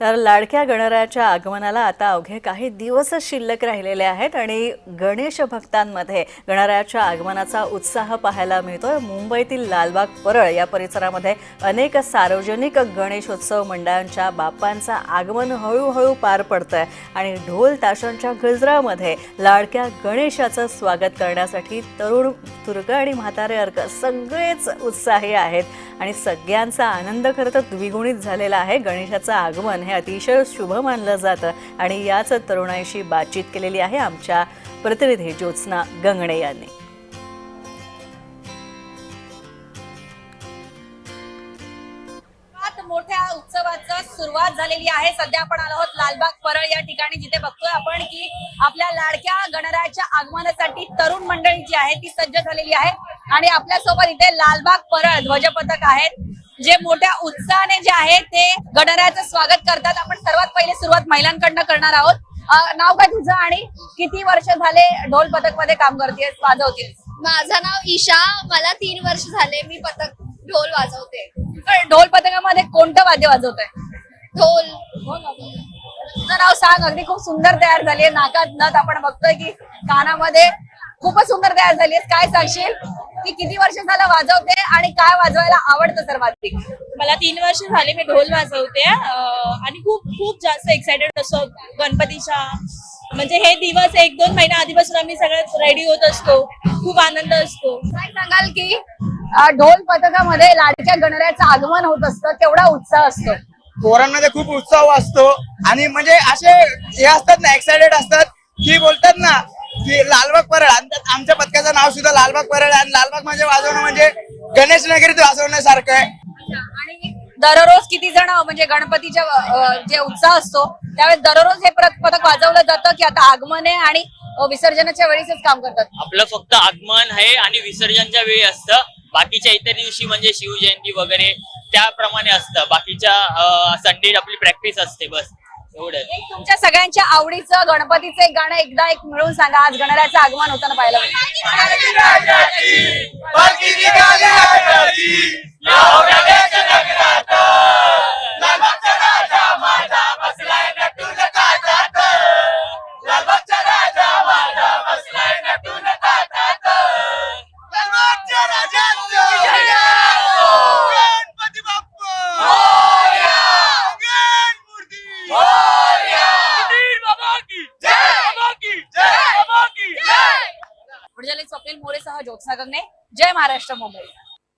तर लाडक्या गणरायाच्या आगमनाला आता अवघे काही दिवसच शिल्लक राहिलेले आहेत आणि गणेश भक्तांमध्ये गणरायाच्या आगमनाचा उत्साह पाहायला मिळतोय. मुंबईतील लालबाग परळ या परिसरामध्ये अनेक सार्वजनिक गणेशोत्सव मंडळांच्या बाप्पांचं आगमन हळूहळू पार पडतंय आणि ढोल ताशांच्या गजरामध्ये लाडक्या गणेशाचं स्वागत करण्यासाठी तरुण तुर्ग आणि म्हातारे अर्क सगळेच उत्साही आहेत. आणि सगळ्यांचा आनंद खरं तर द्विगुणित झालेला आहे. गणेशाचं आगमन हे अतिशय शुभ मानलं जातं आणि याच तरुणाईशी बातचीत केलेली आहे आमच्या प्रतिनिधी ज्योत्स्ना गंगणे यांनी. मोठ्या उत्सवाचा सुरुवात झालेली आहे. सध्या आपण आलो आहोत लालबाग परळ या ठिकाणी जिथे बघतोय आपण की आपल्या लाडक्या गणरायाच्या आगमनासाठी तरुण मंडळी जी आहे ती सज्ज झालेली आहे. आणि आपल्यासोबत इथे लालबाग परळ ध्वजपथक आहेत. जे मोठ्या उत्साहाने जे आहे ते गणरायाचं स्वागत करतात. आपण सर्वात पहिले सुरुवात महिलांकडनं करणार आहोत. नाव काय तुझं आणि किती वर्ष झाले ढोल पथकमध्ये काम करतेस वाजवतेस? माझं नाव ईशा. मला तीन वर्ष झाले मी पथक ढोल वाजवते. ढोल पथकामध्ये कोणतं वाद्य वाजवतंय? ढोल. तुझं नाव सांग. अगदी खूप सुंदर तयार झाली आहे. नाकात नथ आपण बघतोय की कानामध्ये खूपच सुंदर तयार झाली आहे. काय सांगशील? की किती वर्ष झालं वाजवते आणि काय वाजवायला आवडतं सर्वाधिक मला तीन वर्ष झाले मी ढोल वाजवते आणि खूप खूप जास्त एक्साइटेड असतो. गणपतीच्या म्हणजे हे दिवस एक दोन महिन्या आधीपासून आम्ही सगळं रेडी होत असतो. खूप आनंद असतो. काय सांगाल की ढोल पथकामध्ये लाडक्या गणरायाचं आगमन होत असतं केवढा उत्साह असतो? पोरांमध्ये खूप उत्साह असतो. आणि म्हणजे असे हे असतात ना एक्साइटेड असतात की बोलतात ना की लालबाग परळ आणि आमच्या पथकाचं नाव सुद्धा लालबाग परळ आहे. आणि लालबाग म्हणजे वाजवणं म्हणजे गणेश नगरीत वाजवण्यासारखं आहे. आणि दररोज किती जण म्हणजे गणपतीच्या जे उत्साह असतो त्यावेळेस दररोज हे परत पथक वाजवलं जातं की आता आगमन आहे आणि विसर्जनाच्या वेळीच काम करतात? आपलं फक्त आगमन आहे आणि विसर्जनच्या वेळी असतं. बाकीच्या इतर दिवशी म्हणजे शिवजयंती वगैरे त्याप्रमाणे असतं. बाकीच्या संडे आपली प्रॅक्टिस असते बस. तुमच्या सगळ्यांच्या आवडीचं गणपतीचं एक गाणं एकदा एक मिळून सांगा. आज गणरायाचं आगमन होताना पाहिलं स्वप्नील मोरेसह ज्योत्स्ना गंगणे जय महाराष्ट्र मुंबई.